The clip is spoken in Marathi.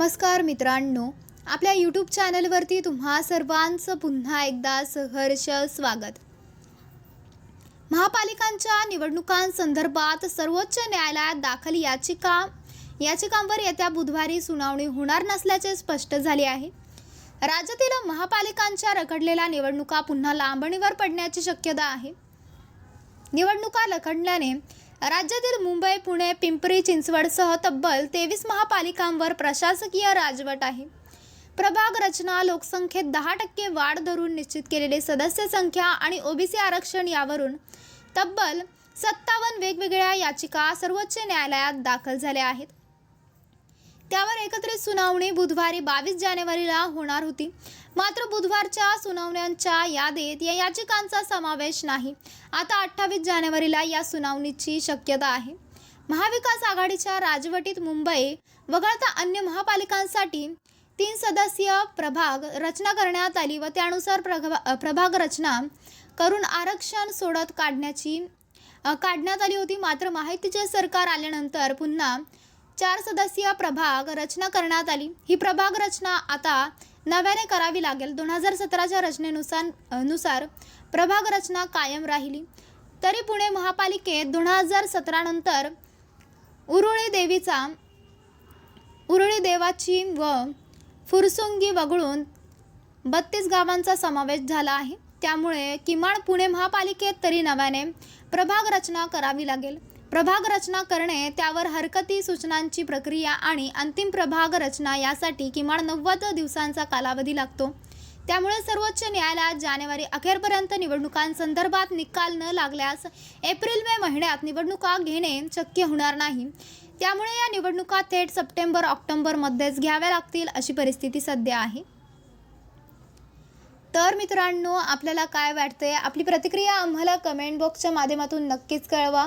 नमस्कार मित्रांनो आपल्या यूट्यूब चॅनलवरती तुम्हा सर्वांचं पुन्हा एकदा सहर्ष स्वागत. महापालिकांच्या निवडणुकांसंदर्भात सर्वोच्च न्यायालयात दाखल याचिका याचिकांवर येत्या बुधवारी सुनावणी होणार नसल्याचे स्पष्ट झाले आहे. राज्यातील महापालिकांच्या रखडलेल्या निवडणुका पुन्हा लांबणीवर पडण्याची शक्यता आहे. निवडणुका लखडल्याने राज्यातील मुंबई पुणे पिंपरी चिंचवडसह तब्बल तेवीस महापालिकांवर प्रशासकीय राजवट आहे. प्रभाग रचना लोकसंख्येत दहा टक्के वाढ धरून निश्चित केलेली सदस्य संख्या आणि ओबीसी आरक्षण यावरून तब्बल सत्तावन्न वेगवेगळ्या याचिका सर्वोच्च न्यायालयात दाखल झाल्या आहेत. त्यावर एकत्रित सुनावणी बुधवारी बावीस जानेवारीला होणार होती. मात्र बुधवारच्या सुनावण्यांच्या यादीत या याचिकांचा समावेश नाही. आता अठ्ठावीस जानेवारीला या सुनावणीची शक्यता आहे. महाविकास आघाडीच्या राजवटीत मुंबई वगळता अन्य महापालिकांसाठी तीन सदस्यीय प्रभाग रचना करण्यात आली व त्यानुसार प्रभा प्रभाग रचना करून आरक्षण सोडत काढण्याची काढण्यात आली होती. मात्र माहितीचे सरकार आल्यानंतर पुन्हा चार सदस्यीय प्रभाग रचना करण्यात आली. ही प्रभाग रचना आता नव्याने करावी लागेल. दोन हजार सतराच्या रचनेनुसार नुसार प्रभाग रचना कायम राहिली. तरी पुणे महापालिकेत दोन हजार सतरानंतर उरुळी देवीचा उरुळी देवाची व फुरसुंगी वगळून बत्तीस गावांचा समावेश झाला आहे. त्यामुळे किमान पुणे महापालिकेत तरी नव्याने प्रभाग रचना करावी लागेल. प्रभाग रचना करणे त्यावर हरकती सूचनांची प्रक्रिया आणि अंतिम प्रभाग रचना यासाठी किमान नव्वद दिवसांचा कालावधी लागतो. त्यामुळे सर्वोच्च न्यायालयात जानेवारी अखेरपर्यंत निवडणुकांसंदर्भात निकाल न लागल्यास एप्रिल मे महिन्यात निवडणुका घेणे शक्य होणार नाही. त्यामुळे या निवडणुका थेट सप्टेंबर ऑक्टोबरमध्येच घ्याव्या लागतील अशी परिस्थिती सध्या आहे. तर मित्रांनो आपल्याला काय वाटते आपली प्रतिक्रिया आम्हाला कमेंट बॉक्सच्या माध्यमातून नक्कीच कळवा.